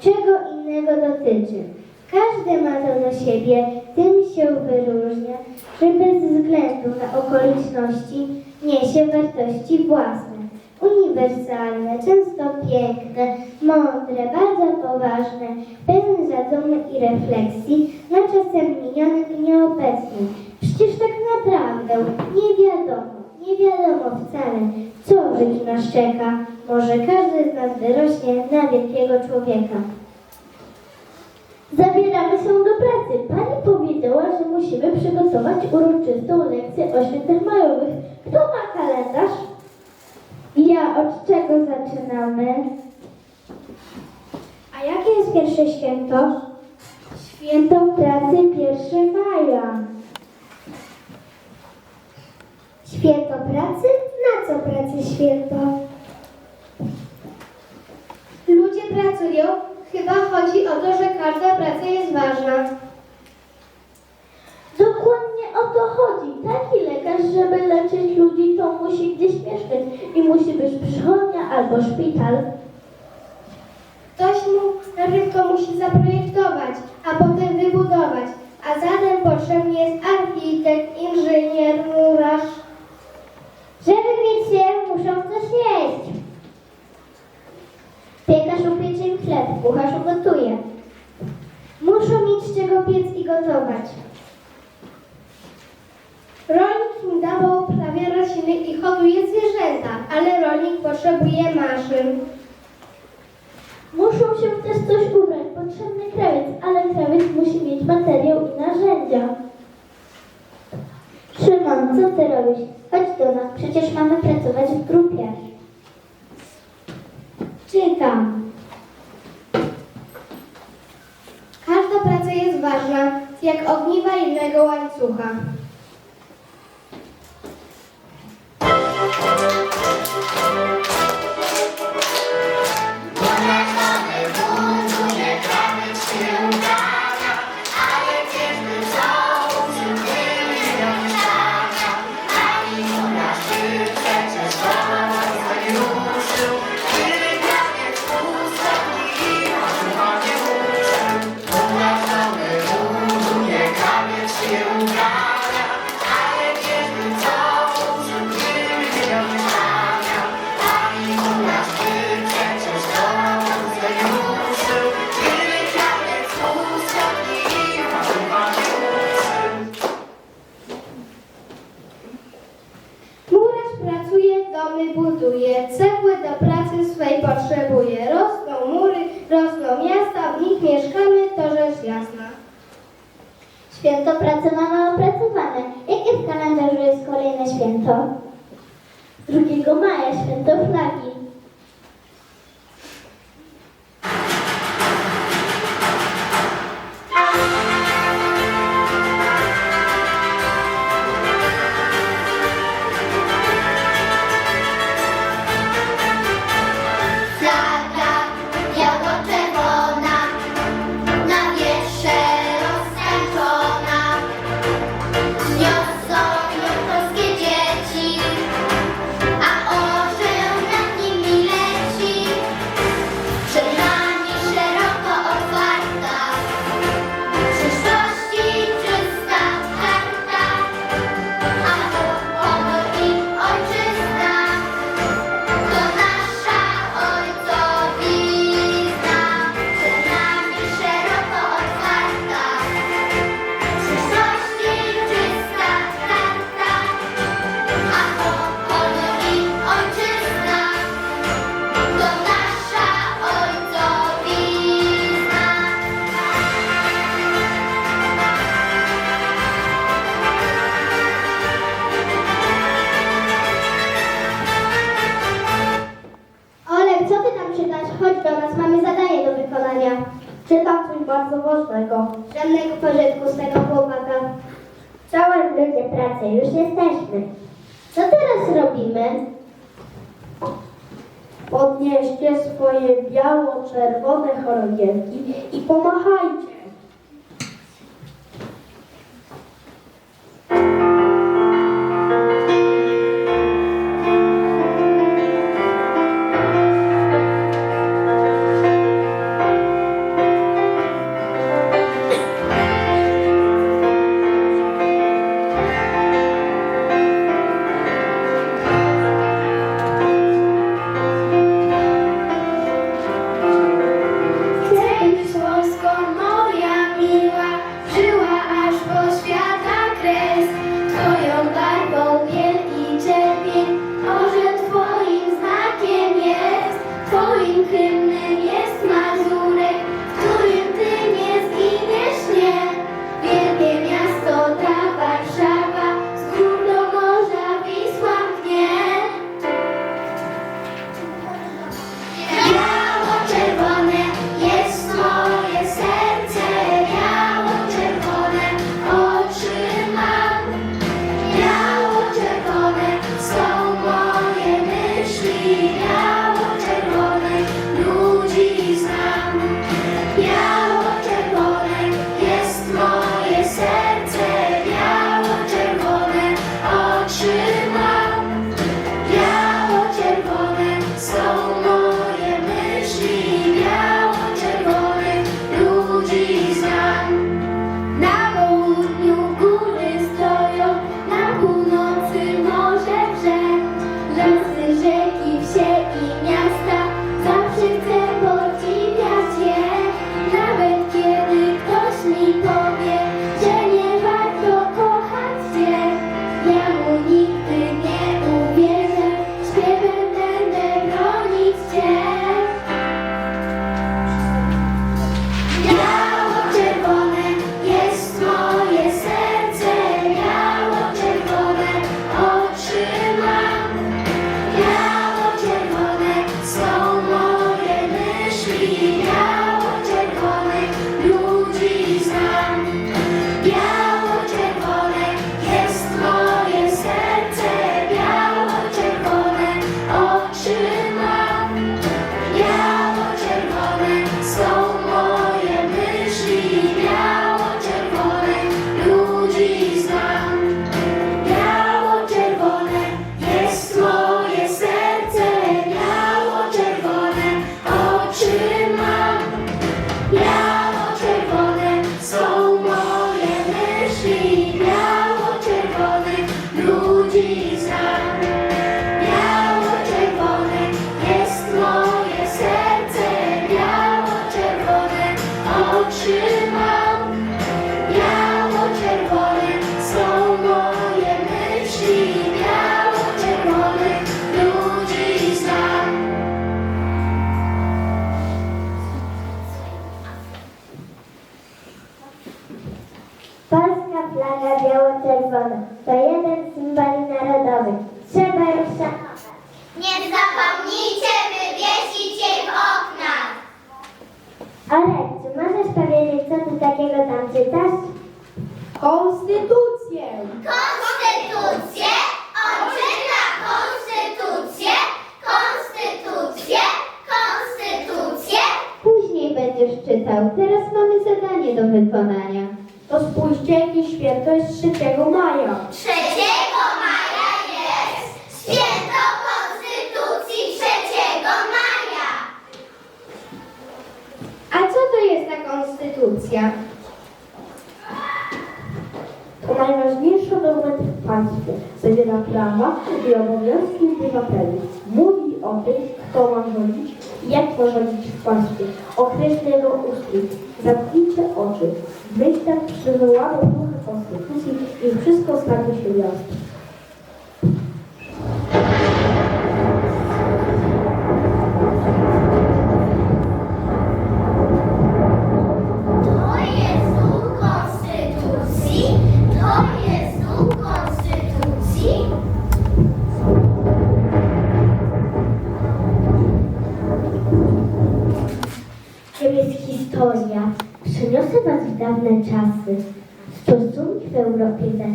czego innego dotyczy. Każdy ma to do siebie, tym się wyróżnia, że bez względu na okoliczności niesie wartości własne uniwersalne, często piękne, mądre, bardzo poważne, pełne zadumy i refleksji na czasem minionym i nieobecnym. Przecież tak naprawdę nie wiadomo, nie wiadomo wcale, co życiu nas czeka. Może każdy z nas wyrośnie na wielkiego człowieka. Zabieramy się do pracy. Pani powiedziała, że musimy przygotować uroczystą lekcję o świętach majowych. Kto ma kalendarz? Ja od czego zaczynamy? A jakie jest pierwsze święto? Święto pracy 1 maja. Święto pracy? Na co pracy święto? Ludzie pracują, chyba chodzi o to, że każda praca jest ważna. Dokładnie o to chodzi. Taki lekarz, żeby leczyć ludzi, to musi gdzieś mieszkać i musi być przychodnia albo szpital. Ktoś mu najpierw to musi zaprojektować, a potem wybudować. A zatem potrzebny jest architekt, inżynier, murarz. Żeby mieć się, muszą coś jeść. Piekarz upiecze im chleb, kucharz ugotuje. Muszą mieć z czego piec i gotować. Rolnik im da, bo uprawia rośliny i hoduje zwierzęta, ale rolnik potrzebuje maszyn. Muszą się też coś ubrać, potrzebny krawiec, ale krawiec musi mieć materiał i narzędzia. Szymon, co ty robisz? Chodź do nas, przecież mamy pracować w grupie. Czekam. Każda praca jest ważna, jak ogniwa jednego łańcucha. przeczytać konstytucję. Konstytucję? Odczyta konstytucję, konstytucję, konstytucję. Później będziesz czytał. Teraz mamy zadanie do wykonania. To spójrzcie, jakie święto jest 3 maja. 3 maja jest święto konstytucji 3 maja. A co to jest ta konstytucja? Najważniejszą dobrem w państwie zawiera prawa i obowiązki obywateli. Mówi o tym, kto ma rządzić jak ma rządzić w państwie. Określa jego ustrój. Zamknijcie oczy. W myślach przywołano ducha konstytucji i wszystko stanie się jasne.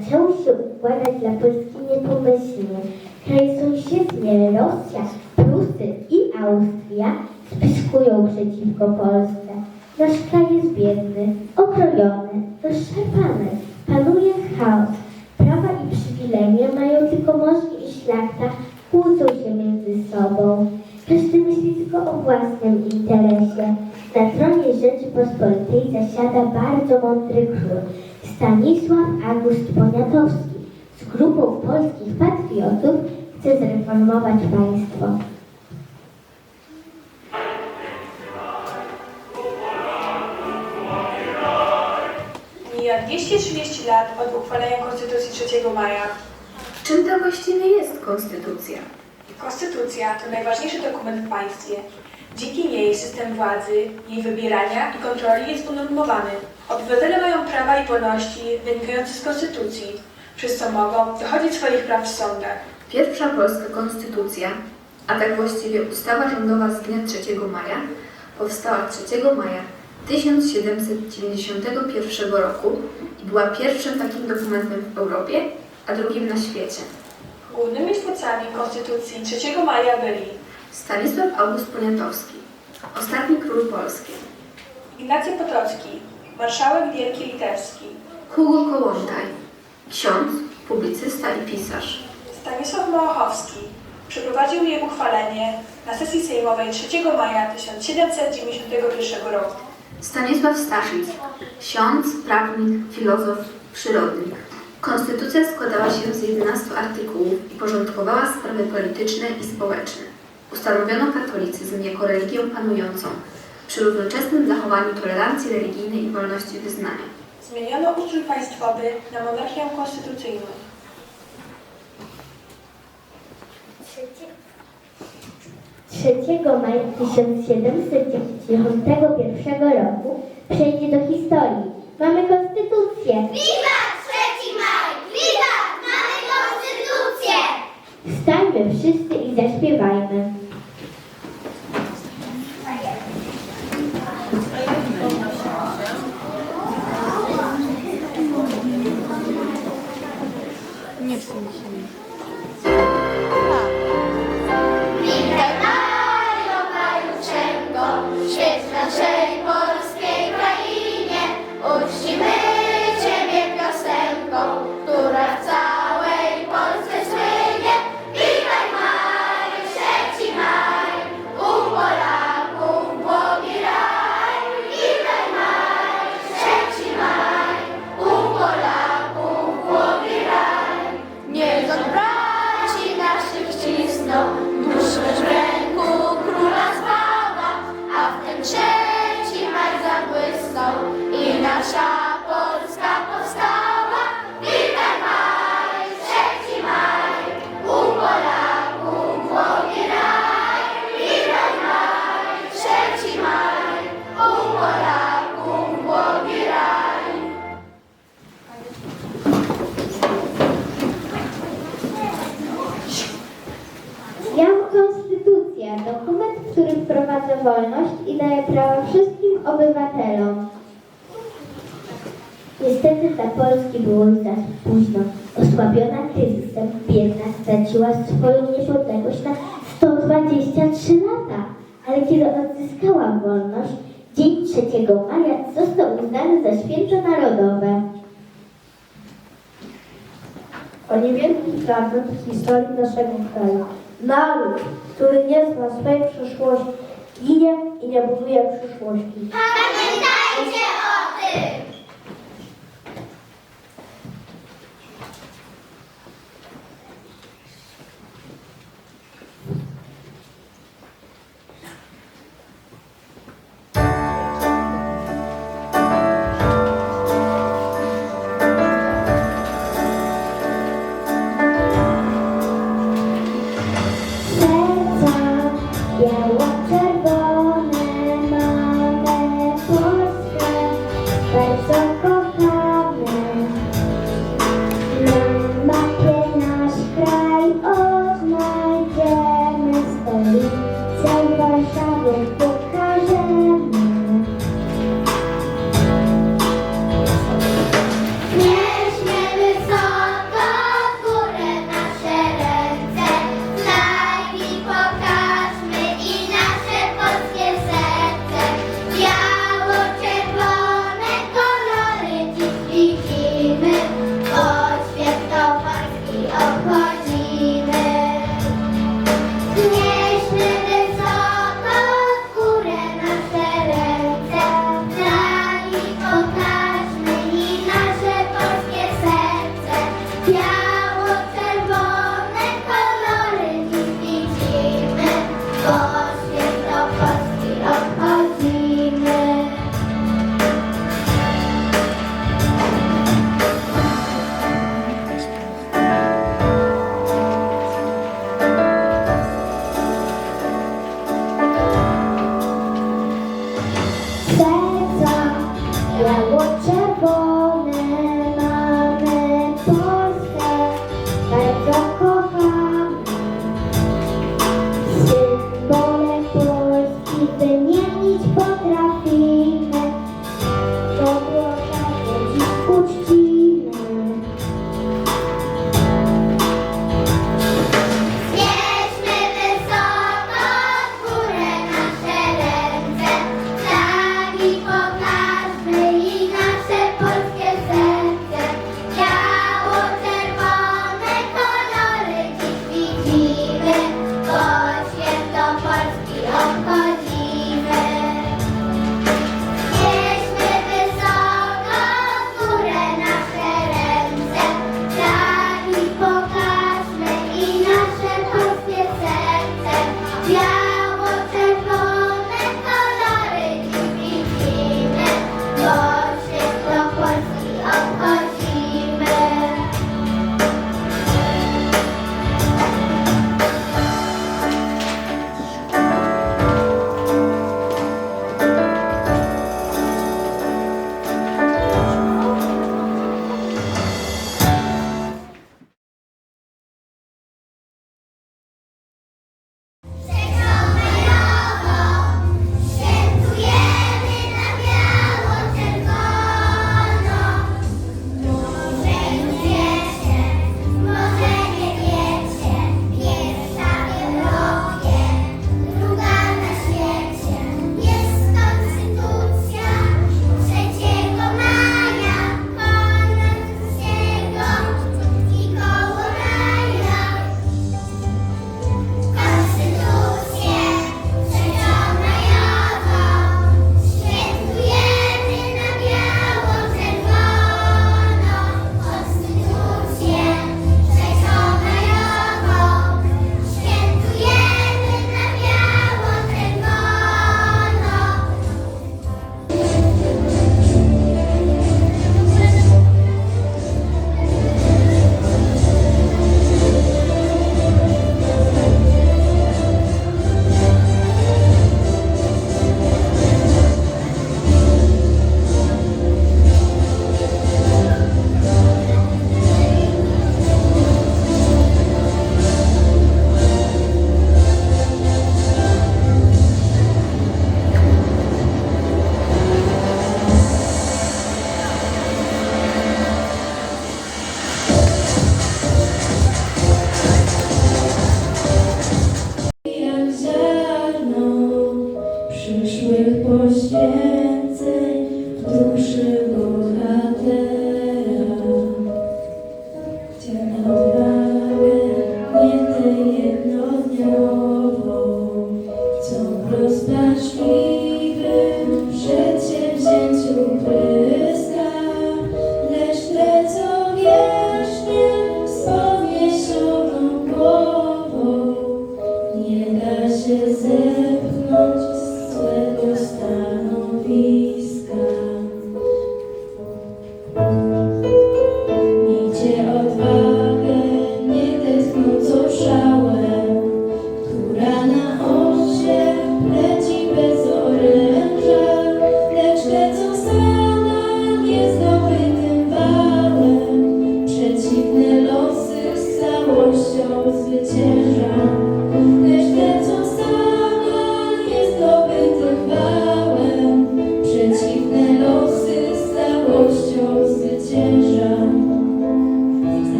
Zaczęły się układać dla Polski niepomyślnie. Kraje sąsiednie Rosja, Prusy i Austria spiskują przeciwko Polsce. Nasz kraj jest biedny, okrojony, Zasiada bardzo mądry król, Stanisław August Poniatowski. Z grupą polskich patriotów chce zreformować państwo. Mija 230 lat od uchwalenia Konstytucji 3 maja. Czym to właściwie jest konstytucja? Konstytucja to najważniejszy dokument w państwie. Dzięki niej system władzy, jej wybierania i kontroli jest unormowany. Obywatele mają prawa i wolności wynikające z Konstytucji, przez co mogą dochodzić swoich praw w sądach. Pierwsza polska konstytucja, a tak właściwie ustawa rządowa z dnia 3 maja, powstała 3 maja 1791 roku i była pierwszym takim dokumentem w Europie, a drugim na świecie. Głównymi twórcami Konstytucji 3 maja byli Stanisław August Poniatowski, ostatni król Polski, Ignacy Potocki, marszałek Wielki Litewski, Hugo Kołłątaj, ksiądz, publicysta i pisarz, Stanisław Małachowski. Przeprowadził jej uchwalenie na sesji sejmowej 3 maja 1791 roku. Stanisław Staszic, ksiądz, prawnik, filozof, przyrodnik. Konstytucja składała się z 11 artykułów i porządkowała sprawy polityczne i społeczne. Ustanowiono katolicyzm jako religię panującą, przy równoczesnym zachowaniu tolerancji religijnej i wolności wyznania. Zmieniono ustrój państwowy na monarchię konstytucyjną. 3 maja 1791 roku przejdzie do historii. Mamy konstytucję. Polski było już za późno. Osłabiona kryzysem, biedna straciła swoją niepodległość na 123 lata. Ale kiedy odzyskała wolność, dzień 3 maja został uznany za święto narodowe. O niewielki fragment historii naszego kraju. Naród, który nie zna swojej przyszłości, ginie i nie buduje przyszłości. Pamiętajcie o tym!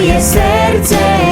моє серце.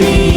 You.